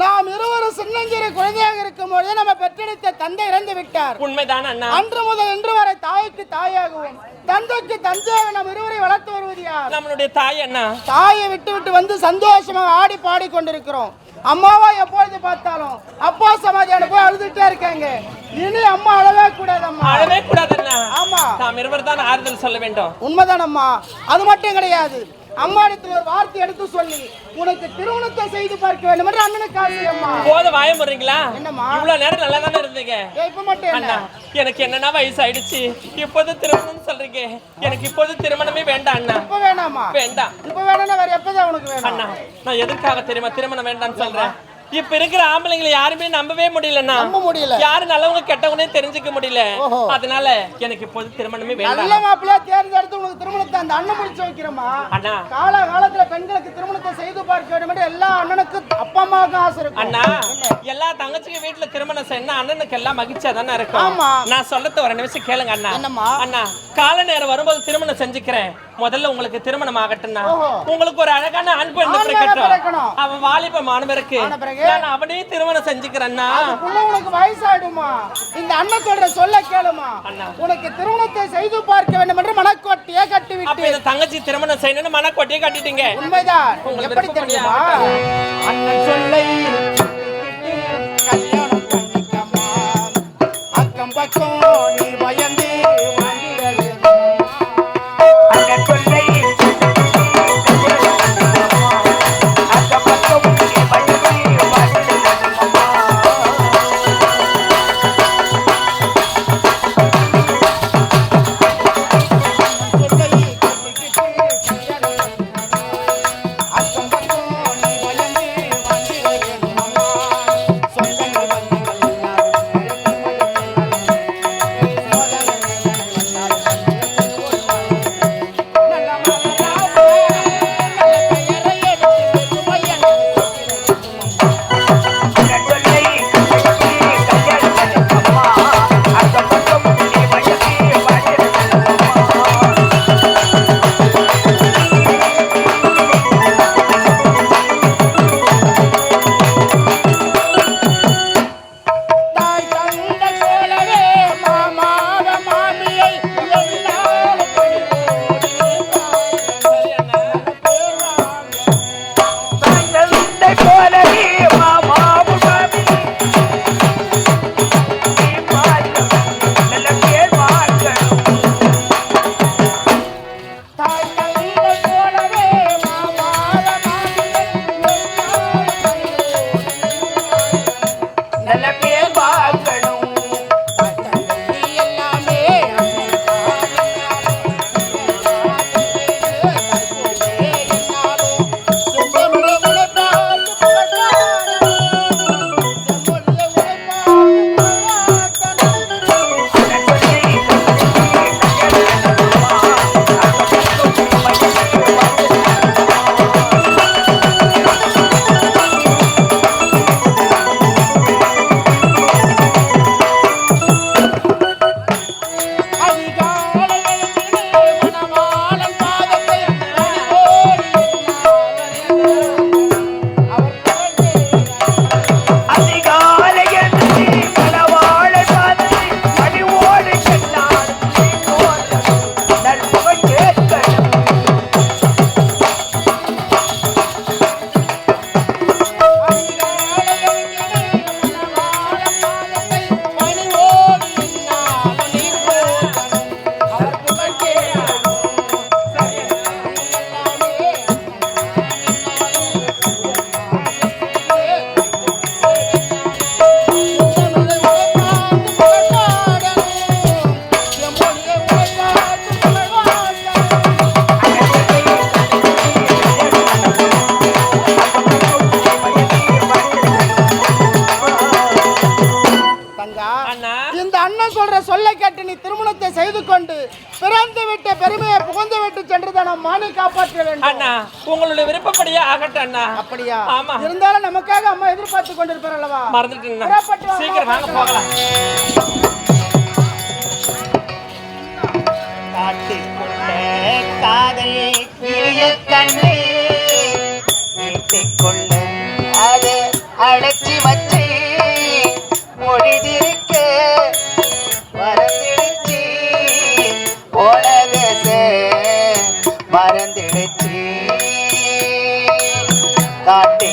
நாம் இருவரும் சின்னஞ்சிறு குழந்தையாக இருக்கும் பொழுது நம்ம பெற்றெடுத்த தந்தை இறந்து விட்டார். உண்மைதான் அண்ணா. அன்று முதல் இன்று வரை தாய்க்கு தாயாகவும் தந்தைக்கு தந்தையாக நாம் இருவரை வளர்த்து வருவது யார் நம்மளுடைய தாய் அண்ணா. தாயை விட்டு விட்டு வந்து சந்தோஷமாக ஆடி பாடி கொண்டிருக்கிறோம். அம்மாவா எப்பொழுது பார்த்தாலும் அப்பா சமாதியான போய் அழுதுட்டே இருக்காங்க. இனி அம்மா அழவே கூடாது அம்மா அழவே கூடாது ஆமா. நாம் இருவர் தான் ஆறுதல் சொல்ல வேண்டும். உண்மைதான் அம்மா அது மட்டும் கிடையாது. அம்மா இடத்துல ஒரு வார்த்தை எடுத்து சொல்லி உனக்கு திருமணத்தை செய்து பார்க்க வேண்டும் என்று அண்ணனுக்கு ஆசை அம்மா. போத வாய முறீங்களா என்னம்மா? இவ்வளவு நேரம் நல்லா தானே இருந்தீங்க? இப்ப மட்டும் அண்ணா எனக்கு என்னன்னா வயசு ஆயிடுச்சு இப்போது திருமணம் சொல்றீங்க. எனக்கு இப்போது திருமணமே வேண்டாம் அண்ணா. இப்ப வேணாமா? வேண்டாம். இப்ப வேணா வேற எப்பதான் உனக்கு வேணும்? அண்ணா நான் எதற்காக தெரியுமா திருமணம் வேண்டாம்னு சொல்றேன்? இப்ப இருக்கிற ஆம்பளைங்களை யாருமே நம்பவே முடியலண்ணா. நம்ப முடியல. யாரு நல்லவங்க கெட்டவங்கனே தெரிஞ்சுக்க முடியல. அதனால எனக்கு இப்போது திருமணமே நல்ல வேண்டாம் மாப்பிள்ளையா தேர்ந்தெடுத்து உனக்கு திருமணத்தை அந்த அண்ணன் முடிச்சு வைக்கிறோமா அண்ணா. கால காலத்துல பெண்களுக்கு திருமணத்தை செய்து பார்க்க வேண்டும் எல்லா அண்ணனுக்கும் அப்பா அம்மாவுக்கும் ஆசை இருக்கும். அண்ணா எல்லா தங்கச்சிங்க வீட்டுல திருமணம் செய்யணும் அண்ணனுக்கு எல்லாம் மகிழ்ச்சியா தானே இருக்கும். ஆமா. நான் சொல்லத்த ஒரு நிமிஷம் கேளுங்க அண்ணா? அண்ணா கால நேரம் வரும்போது திருமணம் செஞ்சுக்கிறேன். முதல்ல உங்களுக்கு திருமணம் ஆகட்டும்னா. உங்களுக்கு ஒரு அழகான அன்பு ஆண் பிறக்கட்டும் பிறக்கணும். அவன் வாலிப மாணவருக்கு? நான் அவனையும் திருமணம் செஞ்சுக்கிறேன்னா உனக்கு வயசாயிடுமா இந்த அண்ணன் சொல்ற சொல்ல கேளுமா அண்ணா. உனக்கு திருமணத்தை செய்து பார்க்க வேண்டும் என்று மனக்கோட்டையே கட்டி அப்ப விட்டு இந்த தங்கச்சி திருமணம் செய்யணும்னு மனக்கொட்டியே கட்டிட்டீங்க உண்மைதான் உங்களுக்கு எப்படி தெரியுமா? அண்ணன் சொல்லை நம் மானை காப்பாற்ற வேண்டும். அண்ணா உங்களுடைய விருப்பப்படியே ஆகட்டும் அண்ணா. அப்படியா? ஆமா. இருந்தாலும் நமக்காக அம்மா எதிர்பார்த்து கொண்டிருப்பார் அல்லவா மறந்துட்டேன் சீக்கிரம் வாங்க போகலாம் காட்டுக்குள்ளே காதல் கிளிய கண்ணு மறந்துடுச்சு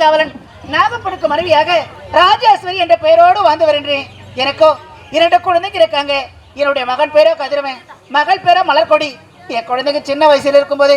காவலன் நாகப்பனுக்கு மனைவியாக ராஜேஸ்வரி என்ற பெயரோடு வாழ்ந்து வருகின்றேன் எனக்கோ இரண்டு குழந்தைங்க இருக்காங்க. என்னுடைய மகன் பேரோ கதிரவன். மகள் பேரோ மலர்கொடி. என் குழந்தைங்க சின்ன வயசில் இருக்கும்போது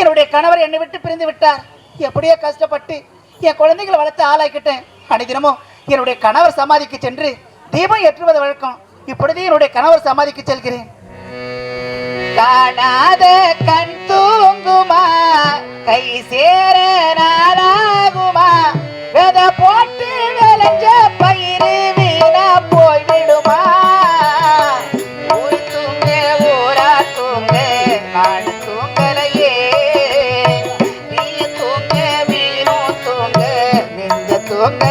என்னுடைய கணவர் என்னை விட்டு பிரிந்து விட்டார். எப்படியோ கஷ்டப்பட்டு என் குழந்தைகளை வளர்த்து ஆளாக்கிட்டேன். அனைதினமும் என்னுடைய கணவர் சமாதிக்கு சென்று தீபம் ஏற்றுவது வழக்கம். இப்பொழுது என்னுடைய கணவர் சமாதிக்கு செல்கிறேன். காணாத கண் தூங்குமா? கை சேர நாளாகுமா? வித போட்டு விளைஞ்ச பயிறு வீணா போய்விடுமா? ஊர் தூங்க ஊரா தூங்க நான் தூங்கலையே. நீ தூங்க வீணும் தூங்க நெஞ்ச தூங்க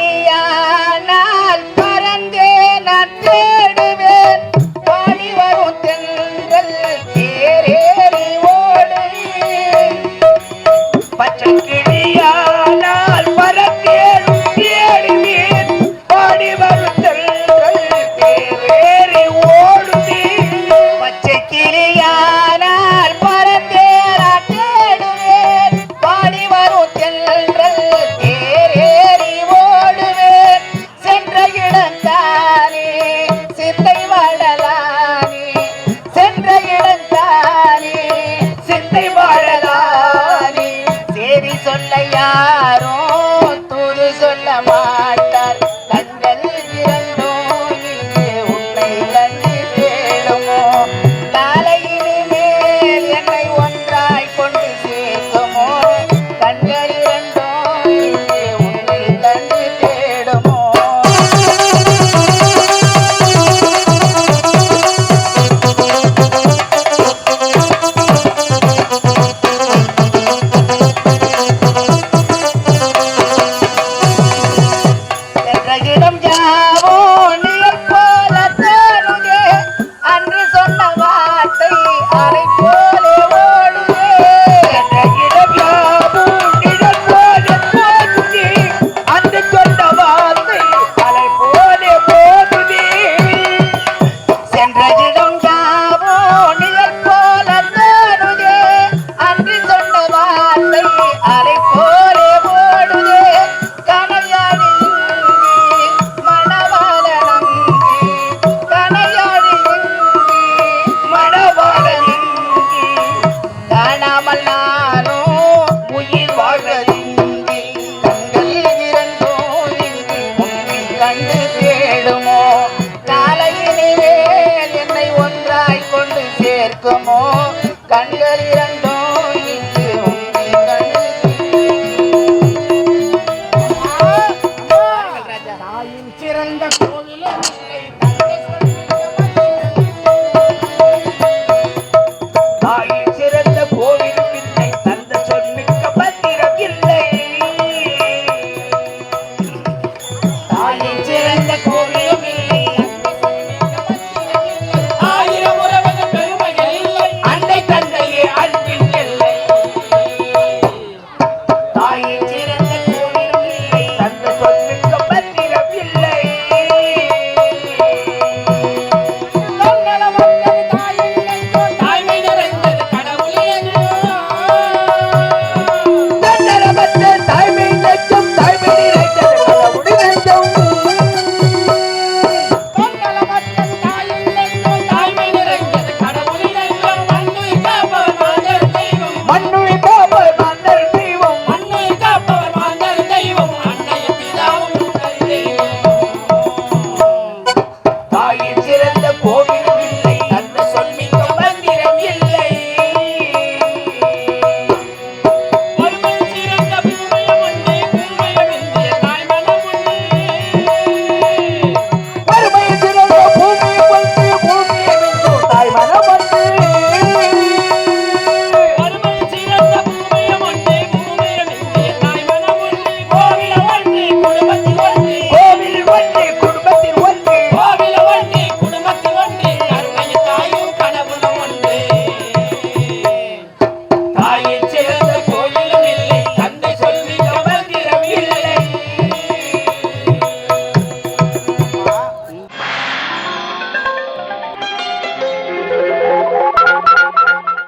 বলিয়া তোমার